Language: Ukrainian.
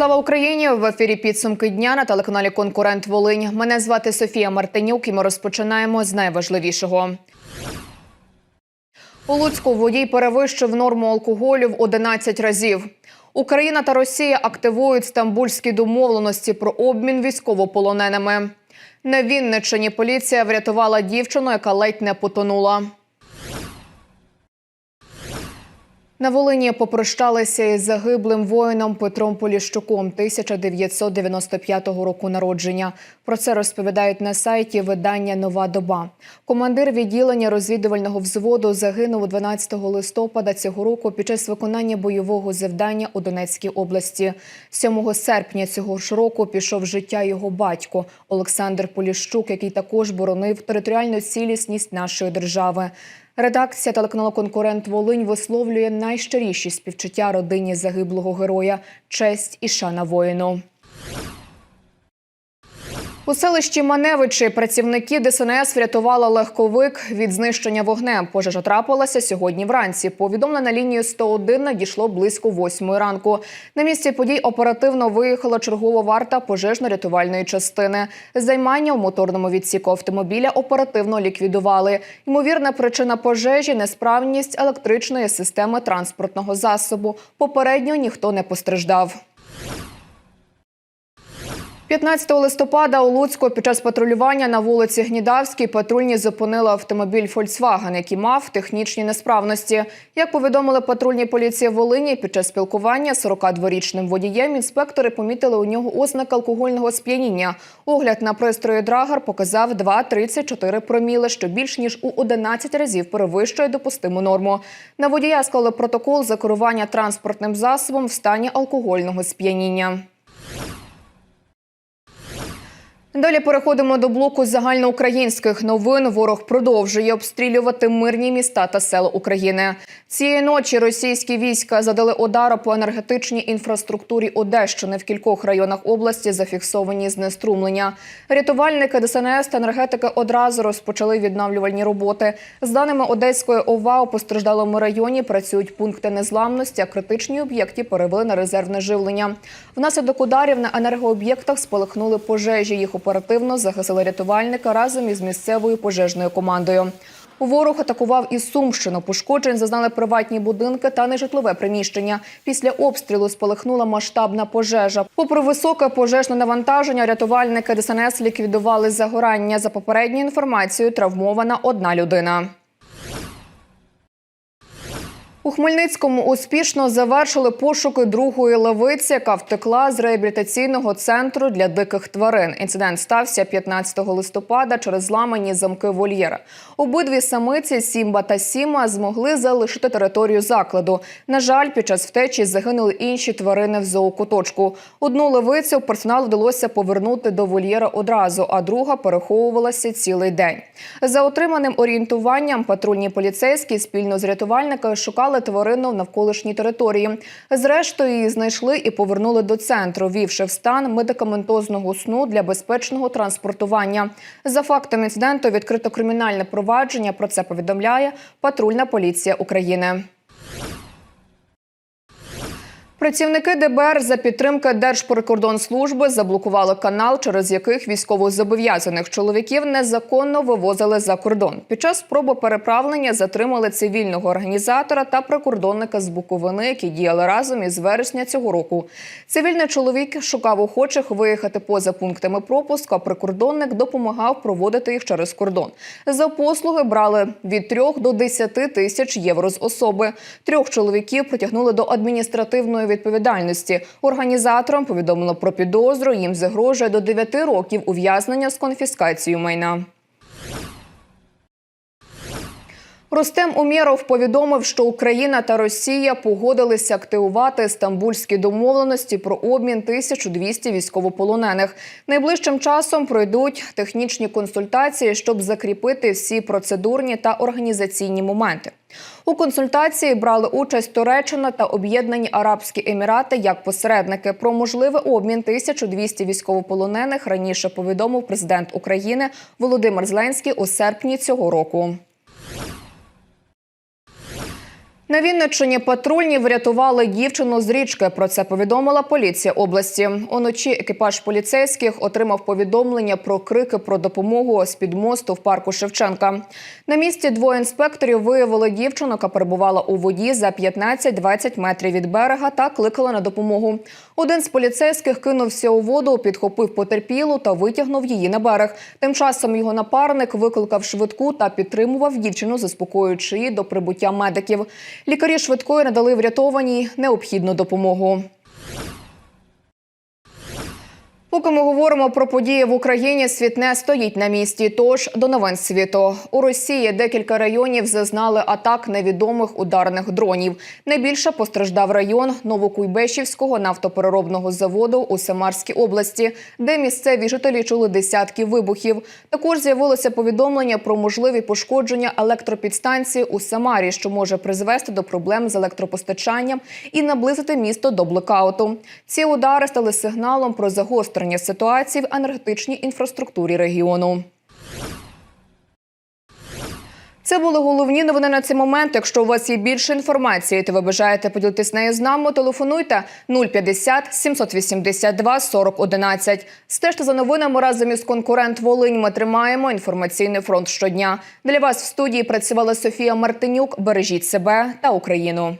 Слава Україні! В ефірі підсумки дня на телеканалі Конкурент Волинь. Мене звати Софія Мартинюк, і ми розпочинаємо з найважливішого. У Луцьку водій перевищив норму алкоголю в 11 разів. Україна та Росія активують стамбульські домовленості про обмін військовополоненими. На Вінниччині поліція врятувала дівчину, яка ледь не потонула. На Волині попрощалися із загиблим воїном Петром Поліщуком 1995 року народження. Про це розповідають на сайті видання Нова доба. Командир відділення розвідувального взводу загинув 12 листопада цього року під час виконання бойового завдання у Донецькій області. 7 серпня цього ж року пішов життя його батько Олександр Поліщук, який також боронив територіальну цілісність нашої держави. Редакція телеканалу Конкурент Волинь висловлює найщиріші співчуття родині загиблого героя, честь і шана воїну. У селищі Маневичі працівники ДСНС врятували легковик від знищення вогнем. Пожежа трапилася сьогодні вранці. Повідомлення на лінію 101 надійшло близько 8 ранку. На місці подій оперативно виїхала чергова варта пожежно-рятувальної частини. Займання у моторному відсіку автомобіля оперативно ліквідували. Ймовірна причина пожежі несправність електричної системи транспортного засобу. Попередньо ніхто не постраждав. 15 листопада у Луцьку під час патрулювання на вулиці Гнідавській патрульні зупинили автомобіль «Фольксваген», який мав технічні несправності. Як повідомили патрульні поліції Волині, під час спілкування з 42-річним водієм інспектори помітили у нього ознак алкогольного сп'яніння. Огляд на пристрої Драгар показав 2,34 проміли, що більш ніж у 11 разів перевищує допустиму норму. На водія склали протокол за керування транспортним засобом в стані алкогольного сп'яніння. Далі переходимо до блоку загальноукраїнських новин. Ворог продовжує обстрілювати мирні міста та села України. Цієї ночі російські війська задали удару по енергетичній інфраструктурі Одещини. В кількох районах області зафіксовані знеструмлення. Рятувальники ДСНС та енергетики одразу розпочали відновлювальні роботи. З даними Одеської ОВА, у постраждалому районі працюють пункти незламності, а критичні об'єкти перевели на резервне живлення. Внаслідок ударів на енергооб'єктах спалахнули пожежі. Їх оперативно загасили рятувальника разом із місцевою пожежною командою. Ворог атакував і Сумщину. Пошкоджень зазнали приватні будинки та нежитлове приміщення. Після обстрілу спалахнула масштабна пожежа. Попри високе пожежне навантаження, рятувальники ДСНС ліквідували загорання. За попередньою інформацією, травмована одна людина. У Хмельницькому успішно завершили пошуки другої левиці, яка втекла з реабілітаційного центру для диких тварин. Інцидент стався 15 листопада через зламані замки вольєра. Обидві самиці Сімба та Сіма змогли залишити територію закладу. На жаль, під час втечі загинули інші тварини в зоокуточку. Одну левицю персонал вдалося повернути до вольєра одразу, а друга переховувалася цілий день. За отриманим орієнтуванням патрульні поліцейські спільно з рятувальниками шукали тварину в навколишній території. Зрештою, її знайшли і повернули до центру, вівши в стан медикаментозного сну для безпечного транспортування. За фактом інциденту відкрито кримінальне провадження. Про це повідомляє патрульна поліція України. Працівники ДБР за підтримки Держприкордонслужби заблокували канал, через яких військовозобов'язаних чоловіків незаконно вивозили за кордон. Під час спроби переправлення затримали цивільного організатора та прикордонника з Буковини, які діяли разом із вересня цього року. Цивільний чоловік шукав охочих виїхати поза пунктами пропуску. а Прикордонник допомагав проводити їх через кордон. За послуги брали від 3 до 10 тисяч євро з особи. Трьох чоловіків притягнули до адміністративної відповідальності. Організаторам повідомило про підозру. Їм загрожує до 9 років ув'язнення з конфіскацією майна. Рустем Умєров повідомив, що Україна та Росія погодилися активувати стамбульські домовленості про обмін 1200 військовополонених. Найближчим часом пройдуть технічні консультації, щоб закріпити всі процедурні та організаційні моменти. У консультації брали участь Туреччина та Об'єднані Арабські Емірати як посередники. Про можливий обмін 1200 військовополонених раніше повідомив президент України Володимир Зеленський у серпні цього року. На Вінниччині патрульні врятували дівчину з річки. Про це повідомила поліція області. Уночі екіпаж поліцейських отримав повідомлення про крики про допомогу з під мосту в парку Шевченка. На місці двоє інспекторів виявили дівчину, яка перебувала у воді за 15-20 метрів від берега та кликала на допомогу. Один з поліцейських кинувся у воду, підхопив потерпілу та витягнув її на берег. Тим часом його напарник викликав швидку та підтримував дівчину, заспокоюючи її до прибуття медиків. Лікарі швидкої надали врятованій необхідну допомогу. Поки ми говоримо про події в Україні, світ не стоїть на місці. Тож до новин світу у Росії декілька районів зазнали атак невідомих ударних дронів. Найбільше постраждав район Новокуйбешівського нафтопереробного заводу у Самарській області, де місцеві жителі чули десятки вибухів. Також з'явилося повідомлення про можливі пошкодження електропідстанції у Самарі, що може призвести до проблем з електропостачанням і наблизити місто до блекауту. Ці удари стали сигналом про загострення ситуації в енергетичній інфраструктурі регіону. Це були головні новини на цей момент. Якщо у вас є більше інформації, то ви бажаєте поділитись нею з нами, телефонуйте 050 782 40 11. Стежте за новинами разом із конкурент Волинь. Ми тримаємо інформаційний фронт щодня. Для вас в студії працювала Софія Мартинюк. Бережіть себе та Україну.